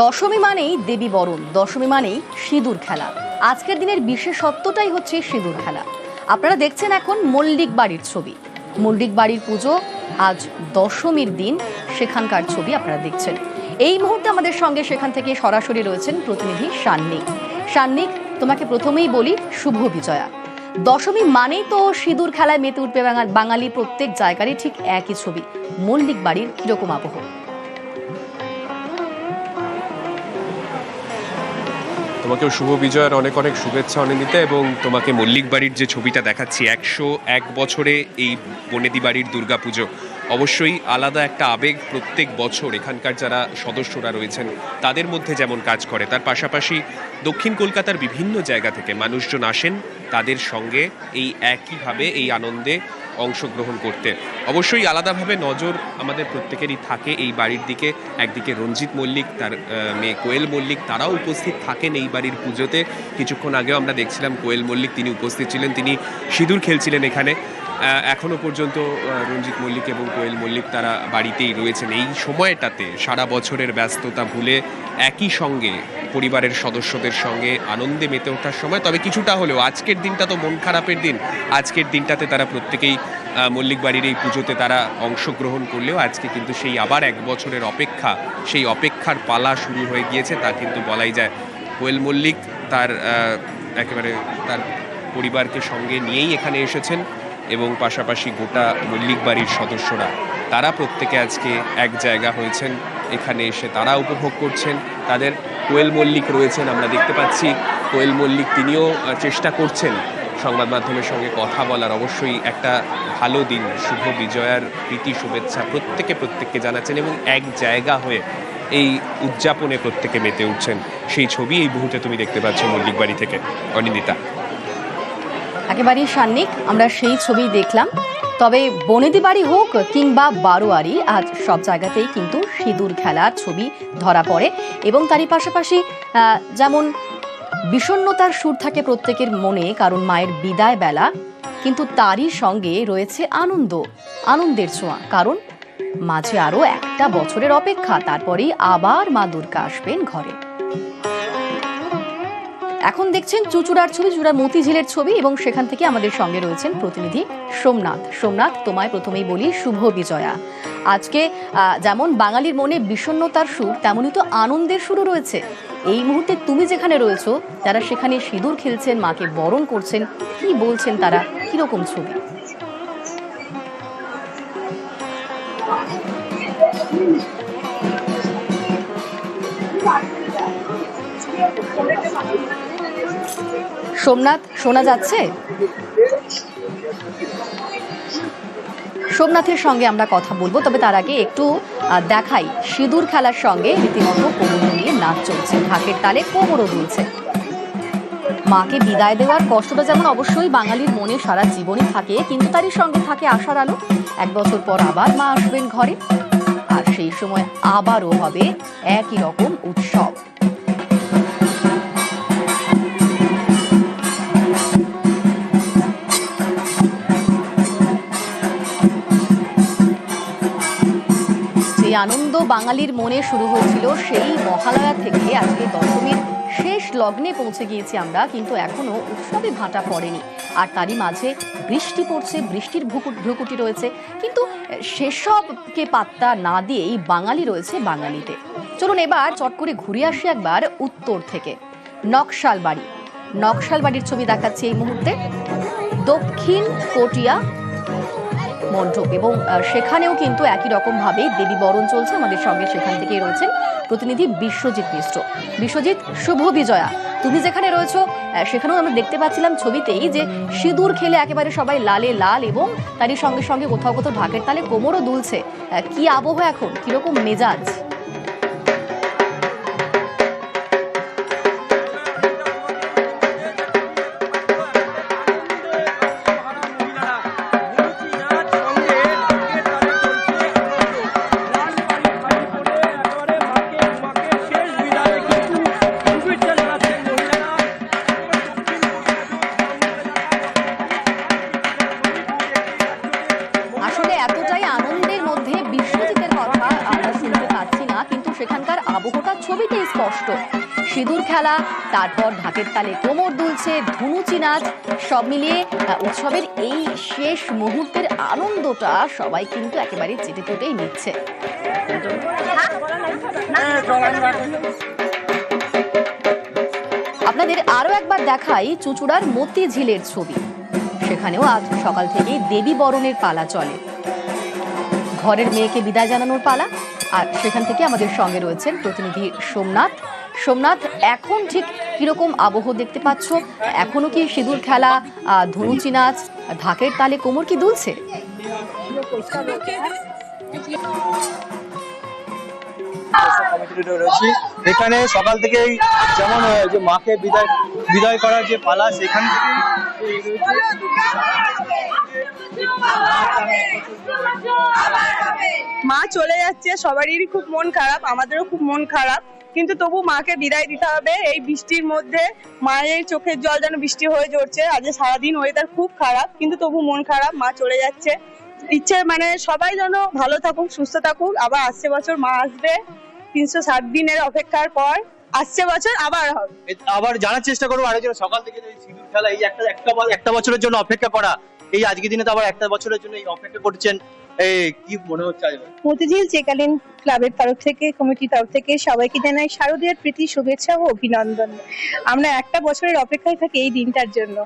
দশমী মানেই দেবী বরণ, দশমী মানেই সিঁদুর খেলা। আজকের দিনের বিশেষত্বটাই হচ্ছে সিঁদুর খেলা। আপনারা দেখছেন এখন মল্লিক বাড়ির ছবি। মল্লিক বাড়ির পুজো আজ দশমীর দিন, সেখানকার ছবি আপনারা দেখছেন। এই মুহূর্তে আমাদের সঙ্গে সেখান থেকে সরাসরি রয়েছেন প্রতিনিধি সান্নিক। সান্নিক, তোমাকে প্রথমেই বলি শুভ বিজয়া। দশমী মানেই তো সিঁদুর খেলায় মেতে উঠবে বাঙালি প্রত্যেক জায়গারই ঠিক একই ছবি। মল্লিক বাড়ির কীরকম আবহ? তোমাকেও শুভ বিজয়ের অনেক অনেক শুভেচ্ছা অনিন্দিতা এবং তোমাকে মল্লিক বাড়ির যে ছবিটা দেখাচ্ছি, একশো এক বছরে এই বনেদি বাড়ির দুর্গাপুজো। অবশ্যই আলাদা একটা আবেগ প্রত্যেক বছর এখানকার যারা সদস্যরা রয়েছেন, তাদের মধ্যে যেমন কাজ করে। তার পাশাপাশি দক্ষিণ কলকাতার বিভিন্ন জায়গা থেকে মানুষজন আসেন, তাদের সঙ্গে এই একইভাবে এই আনন্দে অংশগ্রহণ করতে। অবশ্যই আলাদাভাবে নজর আমাদের প্রত্যেকেরই থাকে এই বাড়ির দিকে। একদিকে রঞ্জিত মল্লিক, তার মেয়ে কোয়েল মল্লিক, তারাও উপস্থিত থাকেন এই বাড়ির পুজোতে। কিছুক্ষণ আগেও আমরা দেখছিলাম কোয়েল মল্লিক, তিনি উপস্থিত ছিলেন, তিনি সিঁদুর খেলছিলেন এখানে। আহ, এখনও পর্যন্ত রঞ্জিত মল্লিক এবং কোয়েল মল্লিক তারা বাড়িতেই রয়েছেন। এই সময়টাতে সারা বছরের ব্যস্ততা ভুলে একই সঙ্গে পরিবারের সদস্যদের সঙ্গে আনন্দে মেতে ওঠার সময়। তবে কিছুটা হলেও আজকের দিনটা তো মন খারাপের দিন। আজকের দিনটাতে তারা প্রত্যেকেই মল্লিক বাড়ির এই পুজোতে তারা অংশগ্রহণ করলেও আজকে কিন্তু সেই আবার এক বছরের অপেক্ষা সেই অপেক্ষার পালা শুরু হয়ে গিয়েছে তা কিন্তু বলাই যায়। কোয়েল মল্লিক তার একেবারে তার পরিবারকে সঙ্গে নিয়েই এখানে এসেছেন। এবং পাশাপাশি গোটা মল্লিক বাড়ির সদস্যরা, তারা প্রত্যেকে আজকে এক জায়গা হয়েছেন। এখানে এসে তারা উপভোগ করছেন। তাদের কোয়েল মল্লিক রয়েছেন, আমরা দেখতে পাচ্ছি। কোয়েল মল্লিক তিনিও চেষ্টা করছেন সংবাদ মাধ্যমের সঙ্গে কথা বলার। অবশ্যই একটা ভালো দিন, শুভ বিজয়ার প্রীতি, শুভেচ্ছা প্রত্যেকে প্রত্যেককে জানাচ্ছেন এবং এক জায়গা হয়ে এই উদযাপনে প্রত্যেকে মেতে উঠছেন। সেই ছবি এই মুহূর্তে তুমি দেখতে পাচ্ছ মল্লিক বাড়ি থেকে। অনিন্দিতা। একেবারেই সান্নিক, আমরা সেই ছবি দেখলাম। তবে বনেদি বাড়ি হোক কিংবা বারোয়ারি, আজ সব জায়গাতেই কিন্তু সিঁদুর খেলার ছবি ধরা পড়ে এবং তারই পাশাপাশি যেমন বিষণ্ণতার সুর থাকে প্রত্যেকের মনে, কারণ মায়ের বিদায় বেলা, কিন্তু তারই সঙ্গে রয়েছে আনন্দ, আনন্দের ছোঁয়া, কারণ মাঝে আরও একটা বছরের অপেক্ষা, তারপরেই আবার মা দুর্গা আসবেন ঘরে। এখন দেখছেন চুচুড়ার ছবি, চুচুড়ার মতিঝিলের ছবি এবং সেখান থেকে আমাদের সঙ্গে রয়েছেন প্রতিনিধি সোমনাথ। সোমনাথ, তোমায় প্রথমেই বলি শুভ বিজয়া। আজকে যেমন বাঙালির মনে বিষণ্ণতার সুর, তেমনই তো আনন্দের সুরও রয়েছে। এই মুহূর্তে তুমি যেখানে রয়েছো, যারা সেখানে সিঁদুর খেলছেন, মাকে বরণ করছেন, কি বলছেন তারা? কীরকম ছবি? সোমনাথ, শোনা যাচ্ছে? সোমনাথের সঙ্গে আমরা কথা বলব, তবে তার আগে একটু দেখাই সিঁদুর খেলার সঙ্গে রীতিমতো কোমর নিয়ে নাচ চলছে। ঢাকের তালে কোমরও দুলছে মাকে বিদায় দেওয়ার কষ্টটা যেমন অবশ্যই বাঙালির মনে সারা জীবনই থাকে, কিন্তু তারই সঙ্গে থাকে আশার আলো। এক বছর পর আবার মা আসবেন ঘরে। আর সেই সময় আবারও হবে একই রকম উৎসব। আনন্দ বাঙালির মনে শুরু হয়েছিল সেই মহালয়া থেকে আজকে দশমীর শেষ লগ্নে পৌঁছে গিয়েছি আমরা, কিন্তু এখনও উৎসবে ভাটা পড়েনি। আর তারই মাঝে বৃষ্টি পড়ছে, বৃষ্টির ভ্রুকুটি রয়েছে। কিন্তু সেসবকে পাত্তা না দিয়েই বাঙালি রয়েছে বাঙালিতে। চলুন এবার চট করে ঘুরে আসি একবার উত্তর থেকে। নকশাল বাড়ি নকশাল বাড়ির ছবি দেখাচ্ছি এই মুহূর্তে। দক্ষিণ কোটিয়া মণ্ডপ এবং সেখানেও কিন্তু একই রকম ভাবে দেবী বরণ চলছে, আমাদের সঙ্গে সেখান থেকে রয়েছেন প্রতিনিধি বিশ্বজিৎ মিশ্র। বিশ্বজিৎ, শুভ বিজয়া। তুমি যেখানে রয়েছো সেখানেও আমরা দেখতে পাচ্ছিলাম ছবিতেই যে সিঁদুর খেলে একেবারে সবাই লালে লাল এবং তারই সঙ্গে সঙ্গে কোথাও কোথাও ঢাকের তালে কোমরও দুলছে। কি আবহ এখন? কীরকম মেজাজ? সেখানকার আবহটা ছবিতেই স্পষ্ট। সিঁদুর খেলা, তারপর ঢাকের তালে কোমর দুলছে ধুনুচি নাচ সব মিলিয়ে উৎসবের এই শেষ মুহূর্তের আনন্দটা সবাই কিন্তু একেবারে চেটে পুটেই নিচ্ছে। আপনাদের আরও একবার দেখাই চুচুড়ার মতি ঝিলের ছবি। সেখানেও আজ সকাল থেকেই দেবী বরণের পালা চলে। ঘরের মেয়েকে বিদায় জানানোর পালা আর সেখান থেকে আমাদের সঙ্গে রয়েছেন প্রতিনিধি সোমনাথ। সোমনাথ, এখন ঠিক কীরকম আবহ দেখতে পাচ্ছ? এখনও কি সিঁদুর খেলা ধনুচি নাচ, ঢাকের তালে কোমর কি দুলছে? এখানে সকাল থেকেই যেমন যে মাকে বিদায় বিদায় করার যে পালা, সেখান থেকেই মা চলে যাচ্ছে, সবারই খুব মন খারাপ, আমাদেরও খুব মন খারাপ। কিন্তু তবু মাকে বিদায় দিতে হবে। এই বৃষ্টির মধ্যে মায়ের চোখের জল যেন বৃষ্টি হয়ে ঝরছে আজ সারাদিন ওয়েদার খুব খারাপ, কিন্তু তবু মন খারাপ, মা চলে যাচ্ছে। ইচ্ছে মানে সবাই যেন ভালো থাকুক, সুস্থ থাকুক। আবার আসছে বছর মা আসবে। তিনশো সাত দিনের অপেক্ষার পর আসছে বছর আবার হবে। আবার জানার চেষ্টা করব আরেকজন। সকাল থেকে এই সিঁদুর খেলা এই একটা একটা একটা বছরের জন্য অপেক্ষা করা এই আজকের দিনে তো আবার একটা বছরের জন্য এই অপেক্ষা করছেন এই কি মনে হচ্ছে আজ? মতিঝিল চেকালীন ক্লাবের তরফ থেকে কমিটির তরফ থেকে সবাইকে জানাই শারদীয়ার প্রীতি শুভেচ্ছা ও অভিনন্দন। আমরা একটা বছরের অপেক্ষায় থাকি এই দিনটার জন্য।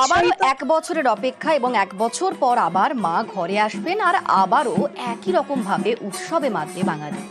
আবার এক বছরের অপেক্ষা এবং এক বছর পর আবার মা ঘরে আসবেন আর আবারও একই রকম ভাবে উৎসবে মাতবে বাঙালি।